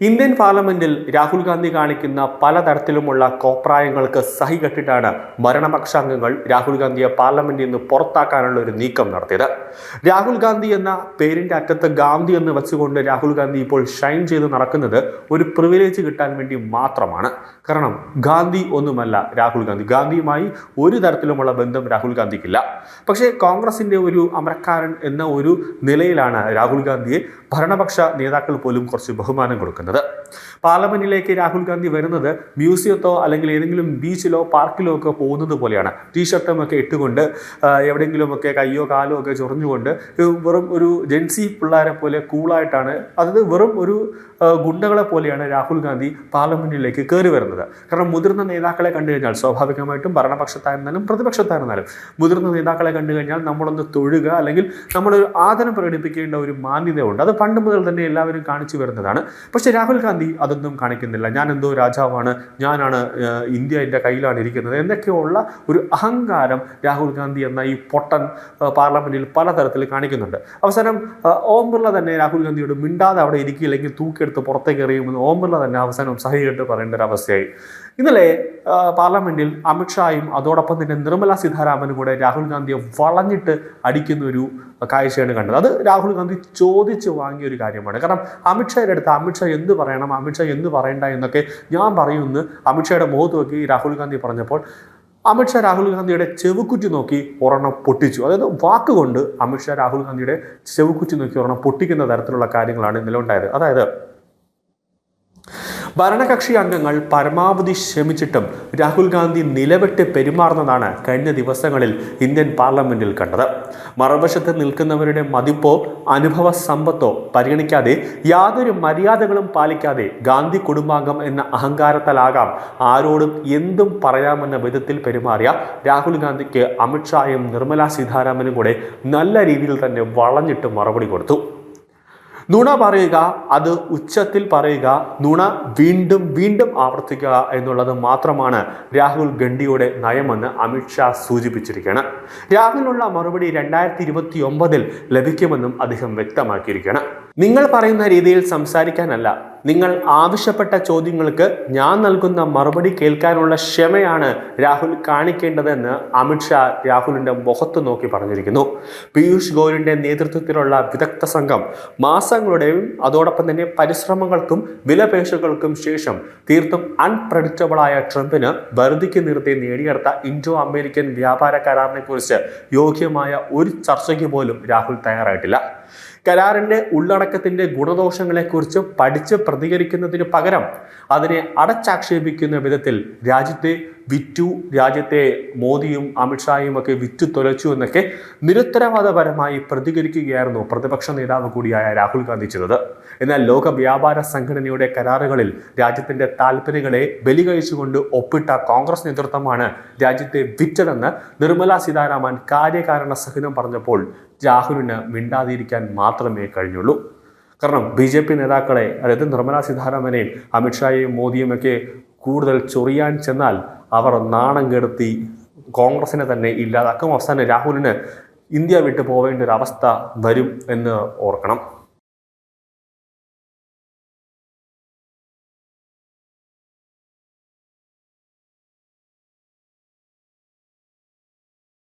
Indian പാർലമെന്റിൽ രാഹുൽ ഗാന്ധി കാണിക്കുന്ന പലതരത്തിലുമുള്ള കോപ്രായങ്ങൾക്ക് സഹി കെട്ടിട്ടാണ് ഭരണപക്ഷാംഗങ്ങൾ രാഹുൽ ഗാന്ധിയെ പാർലമെന്റിൽ നിന്ന് പുറത്താക്കാനുള്ള ഒരു നീക്കം നടത്തിയത്. രാഹുൽ ഗാന്ധി എന്ന പേരിന്റെ അറ്റത്ത് ഗാന്ധി എന്ന് വെച്ചുകൊണ്ട് രാഹുൽ ഗാന്ധി ഇപ്പോൾ ഷൈൻ ചെയ്ത് നടക്കുന്നത് ഒരു പ്രിവിലേജ് കിട്ടാൻ വേണ്ടി മാത്രമാണ്. കാരണം ഗാന്ധി ഒന്നുമല്ല രാഹുൽ ഗാന്ധി. ഗാന്ധിയുമായി ഒരു തരത്തിലുമുള്ള ബന്ധം രാഹുൽ ഗാന്ധിക്കില്ല. പക്ഷേ കോൺഗ്രസിന്റെ ഒരു അമരക്കാരൻ എന്ന ഒരു നിലയിലാണ് രാഹുൽ ഗാന്ധിയെ ഭരണപക്ഷ നേതാക്കൾ പോലും കുറച്ച് ബഹുമാനം കൊടുക്കുന്നത്. പാർലമെന്റിലേക്ക് രാഹുൽ ഗാന്ധി വരുന്നത് മ്യൂസിയത്തോ അല്ലെങ്കിൽ ഏതെങ്കിലും ബീച്ചിലോ പാർക്കിലോ ഒക്കെ പോകുന്നത് പോലെയാണ്. ടീഷർട്ടും ഒക്കെ ഇട്ടുകൊണ്ട് എവിടെയെങ്കിലും എവിടെയെങ്കിലുമൊക്കെ കയ്യോ കാലോ ഒക്കെ ചൊറിഞ്ഞുകൊണ്ട് വെറും ഒരു ജെൻസി പിള്ളേരെ പോലെ കൂളായിട്ടാണ് അതായത് വെറും ഒരു ഗുണ്ടകളെ പോലെയാണ് രാഹുൽ ഗാന്ധി പാർലമെന്റിലേക്ക് കയറി വരുന്നത്. കാരണം മുതിർന്ന നേതാക്കളെ കണ്ടു കഴിഞ്ഞാൽ സ്വാഭാവികമായിട്ടും ഭരണപക്ഷത്തായിരുന്നാലും പ്രതിപക്ഷത്തായിരുന്നാലും മുതിർന്ന നേതാക്കളെ കണ്ടു കഴിഞ്ഞാൽ നമ്മളൊന്ന് തൊഴുക അല്ലെങ്കിൽ നമ്മളൊരു ആദരം പ്രകടിപ്പിക്കേണ്ട ഒരു മാന്യതയുണ്ട്. അത് പണ്ട് മുതൽ തന്നെ എല്ലാവരും കാണിച്ചു വരുന്നതാണ്. പക്ഷേ രാഹുൽ ഗാന്ധി അതൊന്നും കാണിക്കുന്നില്ല. ഞാൻ എന്തോ രാജാവാണ് ഞാനാണ് ഇന്ത്യ എന്റെ കയ്യിലാണ് ഇരിക്കുന്നത് എന്നൊക്കെയുള്ള ഒരു അഹങ്കാരം രാഹുൽ ഗാന്ധി എന്ന ഈ പൊട്ടൻ പാർലമെന്റിൽ പലതരത്തിൽ കാണിക്കുന്നുണ്ട്. അവസാനം ഓം ബിർള തന്നെ രാഹുൽ ഗാന്ധിയോട് മിണ്ടാതെ അവിടെ ഇരിക്കില്ലെങ്കിൽ തൂക്കിയെടുത്ത് പുറത്തേക്ക് എറിയുമെന്ന് ഓം ബിർള തന്നെ അവസാനം സഹി കേട്ട് പറയേണ്ട ഒരു അവസ്ഥയായി. ഇന്നലെ പാർലമെന്റിൽ അമിത്ഷായും അതോടൊപ്പം തന്നെ നിർമ്മല സീതാരാമനും കൂടെ രാഹുൽ ഗാന്ധിയെ വളഞ്ഞിട്ട് അടിക്കുന്ന ഒരു കാഴ്ചയാണ് കണ്ടത്. അത് രാഹുൽ ഗാന്ധി ചോദിച്ചു വാങ്ങിയ ഒരു കാര്യമാണ്. കാരണം അമിത്ഷായുടെ അടുത്ത് അമിത്ഷാ എന്ത് പറയണം അമിത്ഷാ എന്ത് പറയണ്ട എന്നൊക്കെ ഞാൻ പറയുമെന്ന് അമിത്ഷായുടെ മുഖത്ത് നോക്കി രാഹുൽ ഗാന്ധി പറഞ്ഞപ്പോൾ അമിത്ഷാ രാഹുൽ ഗാന്ധിയുടെ ചെവുക്കുറ്റി നോക്കി ഒരെണ്ണം പൊട്ടിച്ചു. അതായത് വാക്കുകൊണ്ട് അമിത്ഷാ രാഹുൽ ഗാന്ധിയുടെ ചെവുക്കുറ്റി നോക്കി ഒരെണ്ണം പൊട്ടിക്കുന്ന തരത്തിലുള്ള കാര്യങ്ങളാണ് ഇന്നലെ ഉണ്ടായത്. അതായത് ഭരണകക്ഷി അംഗങ്ങൾ പരമാവധി ശ്രമിച്ചിട്ടും രാഹുൽ ഗാന്ധി നിലവിട്ട് പെരുമാറുന്നതാണ് കഴിഞ്ഞ ദിവസങ്ങളിൽ ഇന്ത്യൻ പാർലമെന്റിൽ കണ്ടത്. മറുവശത്ത് നിൽക്കുന്നവരുടെ മതിപ്പോ അനുഭവ സമ്പത്തോ പരിഗണിക്കാതെ യാതൊരു മര്യാദകളും പാലിക്കാതെ ഗാന്ധി കുടുംബാംഗം എന്ന അഹങ്കാരത്താലാകാം ആരോടും എന്തും പറയാമെന്ന വിധത്തിൽ പെരുമാറിയ രാഹുൽ ഗാന്ധിക്ക് അമിത്ഷായും നിർമ്മലാ സീതാരാമനും കൂടെ നല്ല രീതിയിൽ തന്നെ വളഞ്ഞിട്ട് മറുപടി കൊടുത്തു. നുണ പറയുക അത് ഉച്ചത്തിൽ പറയുക നുണ വീണ്ടും വീണ്ടും ആവർത്തിക്കുക എന്നുള്ളത് മാത്രമാണ് രാഹുൽ ഗണ്ഡിയുടെ നയമെന്ന് അമിത്ഷാ സൂചിപ്പിച്ചിരിക്കുകയാണ്. രാഹുലിനുള്ള മറുപടി രണ്ടായിരത്തി ഇരുപത്തി ഒമ്പതിൽ ലഭിക്കുമെന്നും അദ്ദേഹം വ്യക്തമാക്കിയിരിക്കുകയാണ്. നിങ്ങൾ പറയുന്ന രീതിയിൽ സംസാരിക്കാനല്ല നിങ്ങൾ ആവശ്യപ്പെട്ട ചോദ്യങ്ങൾക്ക് ഞാൻ നൽകുന്ന മറുപടി കേൾക്കാനുള്ള ക്ഷമയാണ് രാഹുൽ കാണിക്കേണ്ടതെന്ന് അമിത്ഷാ രാഹുലിന്റെ മുഖത്ത് നോക്കി പറഞ്ഞിരിക്കുന്നു. പീയൂഷ് ഗോയലിന്റെ നേതൃത്വത്തിലുള്ള വിദഗ്ധ സംഘം മാസങ്ങളുടെയും അതോടൊപ്പം തന്നെ പരിശ്രമങ്ങൾക്കും വിലപേശകൾക്കും ശേഷം തീർത്തും അൺപ്രഡിക്റ്റബിളായ ട്രംപിന് വെറുതിക്ക് നിർത്തി നേടിയെടുത്ത ഇൻഡോ അമേരിക്കൻ വ്യാപാര കരാറിനെക്കുറിച്ച് യോഗ്യമായ ഒരു ചർച്ചയ്ക്ക് പോലും രാഹുൽ തയ്യാറായിട്ടില്ല. കരാറിന്റെ ഉള്ളടക്കത്തിന്റെ ഗുണദോഷങ്ങളെക്കുറിച്ച് പഠിച്ച് പ്രതികരിക്കുന്നതിന് പകരം അതിനെ അടച്ചാക്ഷേപിക്കുന്ന വിധത്തിൽ രാജ്യത്തെ വിറ്റു രാജ്യത്തെ മോദിയും അമിത്ഷായും ഒക്കെ വിറ്റു തുലച്ചു എന്നൊക്കെ നിരുത്തരവാദപരമായി പ്രതികരിക്കുകയായിരുന്നു പ്രതിപക്ഷ നേതാവ് കൂടിയായ രാഹുൽ ഗാന്ധി ചെയ്തത്. എന്നാൽ ലോക വ്യാപാര സംഘടനയുടെ കരാറുകളിൽ രാജ്യത്തിന്റെ താല്പര്യങ്ങളെ ബലി കഴിച്ചുകൊണ്ട് ഒപ്പിട്ട കോൺഗ്രസ് നേതൃത്വമാണ് രാജ്യത്തെ വിറ്റതെന്ന് നിർമ്മല സീതാരാമൻ കാര്യകാരണ സഹിതം പറഞ്ഞപ്പോൾ രാഹുലിന് മിണ്ടാതിരിക്കാൻ മാത്രമേ കഴിഞ്ഞുള്ളൂ. കാരണം ബി ജെ പി നേതാക്കളെ അതായത് നിർമ്മല സീതാരാമനെയും അമിത്ഷായെയും മോദിയും ഒക്കെ കൂടുതൽ ചൊറിയാൻ ചെന്നാൽ അവർ നാണം കെടുത്തി കോൺഗ്രസിനെ തന്നെ ഇല്ലാതാക്കും. അവസാനം രാഹുലിന് ഇന്ത്യ വിട്ടു പോവേണ്ട ഒരു അവസ്ഥ വരും എന്ന് ഓർക്കണം.